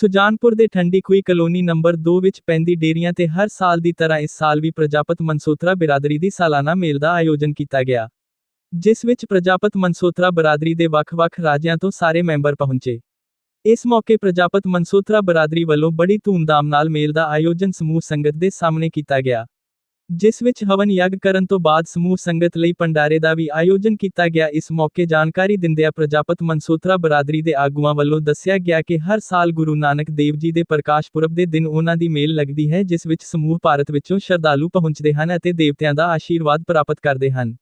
ਸੁਜਾਨਪੁਰ ਦੇ ਠੰਡੀ ਖੂਈ colony number 2 ਵਿੱਚ ਪੈਂਦੀ ਡੇਰੀਆਂ ਤੇ ਹਰ ਸਾਲ ਦੀ ਤਰ੍ਹਾਂ ਇਸ ਸਾਲ ਵੀ ਪ੍ਰਜਾਪਤ ਮਨਸੋਤਰਾ ਬਿਰਾਦਰੀ ਦੀ ਸਾਲਾਨਾ ਮੇਲ ਦਾ ਆਯੋਜਨ ਕੀਤਾ ਗਿਆ, ਜਿਸ ਵਿੱਚ ਪ੍ਰਜਾਪਤ ਮਨਸੋਤਰਾ ਬਰਾਦਰੀ ਦੇ ਵੱਖ-ਵੱਖ ਰਾਜਿਆਂ ਤੋਂ ਸਾਰੇ ਮੈਂਬਰ ਪਹੁੰਚੇ। ਇਸ ਮੌਕੇ ਪ੍ਰਜਾਪਤ ਮਨਸੋਤਰਾ ਬਰਾਦਰੀ ਵੱਲੋਂ ਬੜੀ ਧੂਮਧਾਮ ਨਾਲ ਮੇਲ ਦਾ ਆਯੋਜਨ ਸਮੂਹ ਸੰਗਤ ਦੇ ਸਾਹਮਣੇ ਕੀਤਾ ਗਿਆ। ਜਿਸ ਵਿੱਚ ਹਵਨ ਯੱਗ ਕਰਨ ਤੋਂ ਬਾਅਦ ਸਮੂਹ ਸੰਗਤ ਲਈ ਭੰਡਾਰੇ ਦਾ ਵੀ ਆਯੋਜਨ ਕੀਤਾ ਗਿਆ। ਇਸ ਮੌਕੇ ਜਾਣਕਾਰੀ ਦਿੰਦਿਆਂ ਪ੍ਰਜਾਪਤ ਮਨਸੋਤਰਾ ਬਰਾਦਰੀ ਦੇ ਆਗੂਆਂ ਵੱਲੋਂ ਦੱਸਿਆ ਗਿਆ ਕਿ ਹਰ ਸਾਲ ਗੁਰੂ ਨਾਨਕ ਦੇਵ ਜੀ ਦੇ ਪ੍ਰਕਾਸ਼ ਪੁਰਬ ਦੇ ਦਿਨ ਉਹਨਾਂ ਦੀ ਮੇਲ ਲੱਗਦੀ ਹੈ ਜਿਸ ਵਿੱਚ ਸਮੂਹ ਭਾਰਤ ਵਿੱਚੋਂ ਸ਼ਰਧਾਲੂ ਪਹੁੰਚਦੇ ਹਨ ਅਤੇ ਦੇਵਤਿਆਂ ਦਾ ਆਸ਼ੀਰਵਾਦ ਪ੍ਰਾਪਤ ਕਰਦੇ ਹਨ।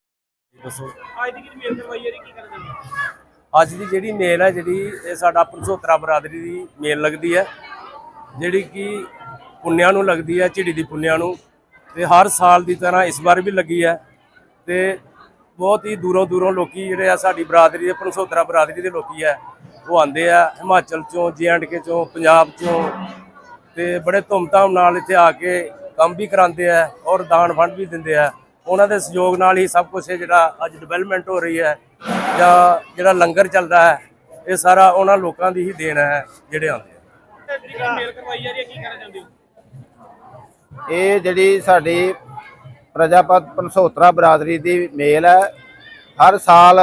ਅੱਜ ਦੀ ਜਿਹੜੀ ਮੇਲ ਹੈ ਕੀ ਕਰਨ ਦੇ ਅੱਜ ਦੀ ਜਿਹੜੀ ਮੇਲ ਹੈ ਜਿਹੜੀ ਇਹ ਸਾਡਾ ਪੰਸੋਤਰਾ ਬਰਾਦਰੀ ਦੀ ਮੇਲ ਲੱਗਦੀ ਹੈ ਜਿਹੜੀ ਕਿ ਪੁੰਨਿਆਂ ਨੂੰ ਲੱਗਦੀ ਹੈ ਝਿੜੀ ਦੀ ਪੁੰਨਿਆਂ ਨੂੰ। ਤੇ ਹਰ ਸਾਲ ਦੀ ਤਰ੍ਹਾਂ ਇਸ ਵਾਰ ਵੀ ਲੱਗੀ ਹੈ ਤੇ ਬਹੁਤ ਹੀ ਦੂਰੋਂ ਦੂਰੋਂ ਲੋਕੀ ਜਿਹੜੇ ਆ ਸਾਡੀ ਬਰਾਦਰੀ ਦੇ ਪੰਸੋਤਰਾ ਬਰਾਦਰੀ ਦੇ ਲੋਕੀ ਹੈ ਉਹ ਆਉਂਦੇ ਆ ਹਿਮਾਚਲ ਚੋਂ ਕੇ ਚੋਂ ਪੰਜਾਬ ਚੋਂ ਤੇ ਬੜੇ ਧੂਮਧਾਮ ਨਾਲ ਇੱਥੇ ਆ ਕੇ ਕੰਮ ਵੀ ਕਰਾਉਂਦੇ ਆ ਔਰ ਦਾਨ ਫੰਡ ਵੀ ਦਿੰਦੇ ਆ। ਉਹਨਾਂ ਦੇ ਸਹਿਯੋਗ ਨਾਲ ਹੀ ਸਭ ਕੁਝ ਜਿਹੜਾ ਅੱਜ ਡਿਵੈਲਪਮੈਂਟ ਹੋ ਰਹੀ ਹੈ ਜਾਂ ਜਿਹੜਾ ਲੰਗਰ ਚੱਲਦਾ ਹੈ ਇਹ ਸਾਰਾ ਉਹਨਾਂ ਲੋਕਾਂ ਦੀ ਹੀ ਦੇਣ ਹੈ ਜਿਹੜੇ ਆਉਂਦੇ ਆ। ਜਿਹੜੀ ਮੇਲ ਕਰਵਾਈ ਜਾ ਰਹੀ ਹੈ ਕੀ ਕਹਿਣਾ ਚਾਹੁੰਦੇ ਹੋ? ਇਹ ਜਿਹੜੀ ਸਾਡੀ ਪ੍ਰਜਾਪਤ ਪੰਸੋਤਰਾ ਬਰਾਦਰੀ ਦੀ ਮੇਲ ਹੈ, ਹਰ ਸਾਲ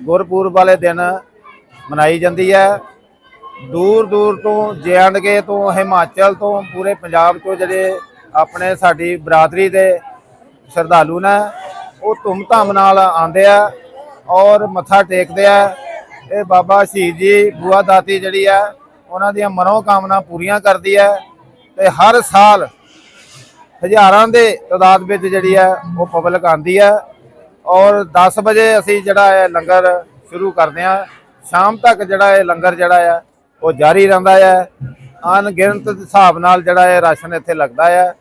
ਗੁਰਪੁਰਬ ਵਾਲੇ ਦਿਨ ਮਨਾਈ ਜਾਂਦੀ ਹੈ। ਦੂਰ ਦੂਰ ਤੋਂ ਕੇ ਤੋਂ, ਹਿਮਾਚਲ ਤੋਂ, ਪੂਰੇ ਪੰਜਾਬ ਤੋਂ ਜਿਹੜੇ ਆਪਣੇ ਸਾਡੀ ਬਰਾਦਰੀ ਦੇ ਸ਼ਰਧਾਲੂ ਨੇ, ਉਹ ਧੂਮਧਾਮ ਨਾਲ ਆਉਂਦੇ ਆ ਔਰ ਮੱਥਾ ਟੇਕਦੇ ਆ। ਇਹ ਬਾਬਾ ਸ਼ਹੀਦ ਜੀ, ਬੂਆ ਦਾਤੀ ਜਿਹੜੀ ਆ, ਉਹਨਾਂ ਦੀਆਂ ਮਨੋ ਕਾਮਨਾ ਪੂਰੀਆਂ ਕਰਦੀ ਹੈ ਤੇ ਹਰ ਸਾਲ ਹਜ਼ਾਰਾਂ ਦੇ ਤਾਦਾਦ ਵਿੱਚ ਜਿਹੜੀ ਹੈ ਉਹ ਪਬਲਿਕ ਆਂਦੀ ਹੈ ਔਰ 10 ਵਜੇ ਅਸੀਂ ਜਿਹੜਾ ਹੈ ਲੰਗਰ ਸ਼ੁਰੂ ਕਰਦੇ ਹਾਂ। ਸ਼ਾਮ ਤੱਕ ਜਿਹੜਾ ਹੈ ਲੰਗਰ ਜਿਹੜਾ ਹੈ ਉਹ ਜਾਰੀ ਰਹਿੰਦਾ ਹੈ। ਅਣਗਿਣਤ ਹਿਸਾਬ ਨਾਲ ਜਿਹੜਾ ਹੈ ਰਾਸ਼ਨ ਇੱਥੇ ਲੱਗਦਾ ਹੈ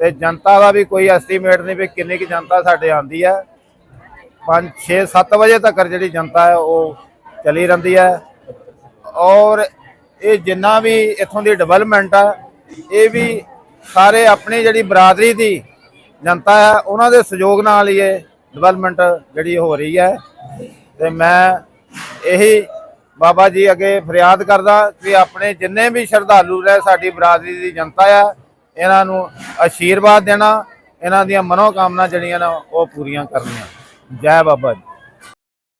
ਤੇ ਜਨਤਾ ਦਾ ਵੀ ਕੋਈ ਐਸਟੀਮੇਟ ਨਹੀਂ ਵੀ ਕਿੰਨੀ ਕੁ ਜਨਤਾ ਸਾਡੇ ਆਂਦੀ ਹੈ। 5 6 7 ਵਜੇ ਤੱਕ ਜਿਹੜੀ ਜਨਤਾ ਹੈ ਉਹ ਚਲੀ ਰਹਿੰਦੀ ਹੈ ਔਰ ਇਹ ਜਿੰਨਾ ਵੀ ਇੱਥੋਂ ਦੀ ਡਿਵੈਲਪਮੈਂਟ ਆ ਇਹ ਵੀ ਸਾਰੇ ਆਪਣੀ ਜਿਹੜੀ ਬਰਾਦਰੀ ਦੀ ਜਨਤਾ ਹੈ, ਉਹਨਾਂ ਦੇ ਸਹਿਯੋਗ ਨਾਲ ਹੀ ਇਹ ਡਿਵੈਲਪਮੈਂਟ ਜਿਹੜੀ ਹੋ ਰਹੀ ਹੈ। ਤੇ ਮੈਂ ਇਹੀ ਬਾਬਾ ਜੀ ਅੱਗੇ ਫਰਿਆਦ ਕਰਦਾ ਕਿ ਆਪਣੇ ਜਿੰਨੇ ਵੀ ਸ਼ਰਧਾਲੂ ਨੇ ਸਾਡੀ ਬਰਾਦਰੀ ਦੀ ਜਨਤਾ ਆ ਇਹਨਾਂ ਨੂੰ ਆਸ਼ੀਰਵਾਦ ਦੇਣਾ, ਇਹਨਾਂ ਦੀਆਂ ਮਨੋਕਾਮਨਾ ਜਿਹੜੀਆਂ ਨੇ ਉਹ ਪੂਰੀਆਂ ਕਰਨੀਆਂ। ਜੈ ਬਾਬਾ ਜੀ।